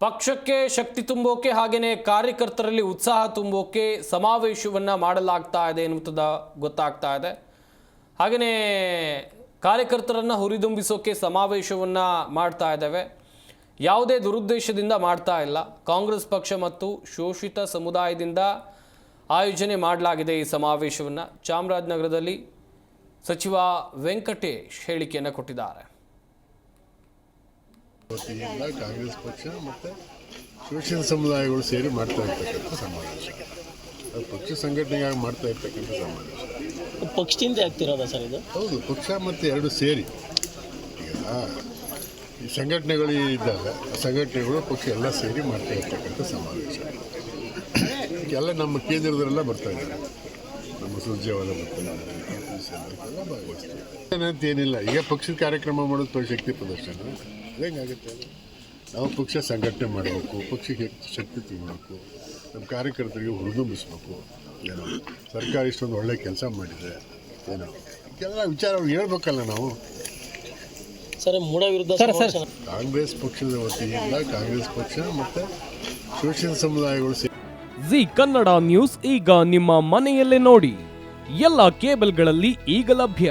ಪಕ್ಷಕ್ಕೆ ಶಕ್ತಿ ತುಂಬೋಕೆ ಹಾಗೆಯೇ ಕಾರ್ಯಕರ್ತರಲ್ಲಿ ಉತ್ಸಾಹ ತುಂಬೋಕೆ ಸಮಾವೇಶವನ್ನು ಮಾಡಲಾಗ್ತಾ ಇದೆ ಎನ್ನುವಂಥದ್ದು ಗೊತ್ತಾಗ್ತಾ ಇದೆ. ಹಾಗೆಯೇ ಕಾರ್ಯಕರ್ತರನ್ನು ಹುರಿದುಂಬಿಸೋಕೆ ಸಮಾವೇಶವನ್ನು ಮಾಡ್ತಾ ಇದ್ದಾವೆ. ಯಾವುದೇ ದುರುದ್ದೇಶದಿಂದ ಮಾಡ್ತಾ ಇಲ್ಲ. ಕಾಂಗ್ರೆಸ್ ಪಕ್ಷ ಮತ್ತು ಶೋಷಿತ ಸಮುದಾಯದಿಂದ ಆಯೋಜನೆ ಮಾಡಲಾಗಿದೆ ಈ ಸಮಾವೇಶವನ್ನು. ಚಾಮರಾಜನಗರದಲ್ಲಿ ಸಚಿವ ವೆಂಕಟೇಶ್ ಹೇಳಿಕೆಯನ್ನು ಕೊಟ್ಟಿದ್ದಾರೆ. ವತಿಯಿಂದ ಕಾಂಗ್ರೆಸ್ ಪಕ್ಷ ಮತ್ತು ಶೋಷಿತ ಸಮುದಾಯಗಳು ಸೇರಿ ಮಾಡ್ತಾ ಇರ್ತಕ್ಕಂಥ ಸಮಾವೇಶ. ಅದು ಪಕ್ಷ ಸಂಘಟನೆಗಾಗಿ ಮಾಡ್ತಾ ಇರ್ತಕ್ಕಂಥ ಸಮಾವೇಶ. ಪಕ್ಷದಿಂದ ಆಗ್ತಿರೋದ ಸರ್ ಇದು? ಹೌದು ಪಕ್ಷ ಮತ್ತು ಎರಡು ಸೇರಿ. ಈಗ ಈ ಸಂಘಟನೆಗಳು ಇದ್ದಾಗ ಆ ಸಂಘಟನೆಗಳು ಪಕ್ಷ ಎಲ್ಲ ಸೇರಿ ಮಾಡ್ತಾ ಇರ್ತಕ್ಕಂಥ ಸಮಾವೇಶ. ಎಲ್ಲ ನಮ್ಮ ಕೇಂದ್ರದವರೆಲ್ಲ ಬರ್ತಾ ಇದ್ದಾರೆ. ನಮ್ಮ ಸುರ್ಜೇವಾಲ ಬರ್ತಾರೆ ಭಾಗವಹಿಸ್ತಾರೆ. ಅಂತ ಏನಿಲ್ಲ ಈಗ ಪಕ್ಷದ ಕಾರ್ಯಕ್ರಮ ಮಾಡೋದು ಶಕ್ತಿ ಪ್ರದರ್ಶನ. ಹೆಂಗಾಗುತ್ತೆ ನಾವು ಪಕ್ಷ ಸಂಘಟನೆ ಮಾಡಬೇಕು ಪಕ್ಷಕ್ಕೆ ಶಕ್ತಿ ತುಂಬಬೇಕು ನಮ್ಮ ಕಾರ್ಯಕರ್ತರಿಗೆ ಹುರಿದುಂಬಿಸ್ಬೇಕು ಏನೋ ಸರ್ಕಾರ ಇಷ್ಟೊಂದು ಒಳ್ಳೆ ಕೆಲಸ ಮಾಡಿದೆ ಏನೋ. ಎಲ್ಲ ವಿಚಾರ ಅವ್ರಿಗೆ ಹೇಳ್ಬೇಕಲ್ಲ ನಾವು. ಸರ್ ಮೂಡ ವಿರುದ್ಧ ಕಾಂಗ್ರೆಸ್ ಪಕ್ಷದ ವತಿಯಿಂದ ಕಾಂಗ್ರೆಸ್ ಪಕ್ಷ ಮತ್ತು ಶೋಷಣ ಸಮುದಾಯಗಳು ಜಿ ಕನ್ನಡ ನ್ಯೂಸ್ ಈಗ ನಿಮ್ಮ ಮನೆಯಲ್ಲೇ ನೋಡಿ. ಎಲ್ಲ ಕೇಬಲ್ಗಳಲ್ಲಿ ಈಗ ಲಭ್ಯ.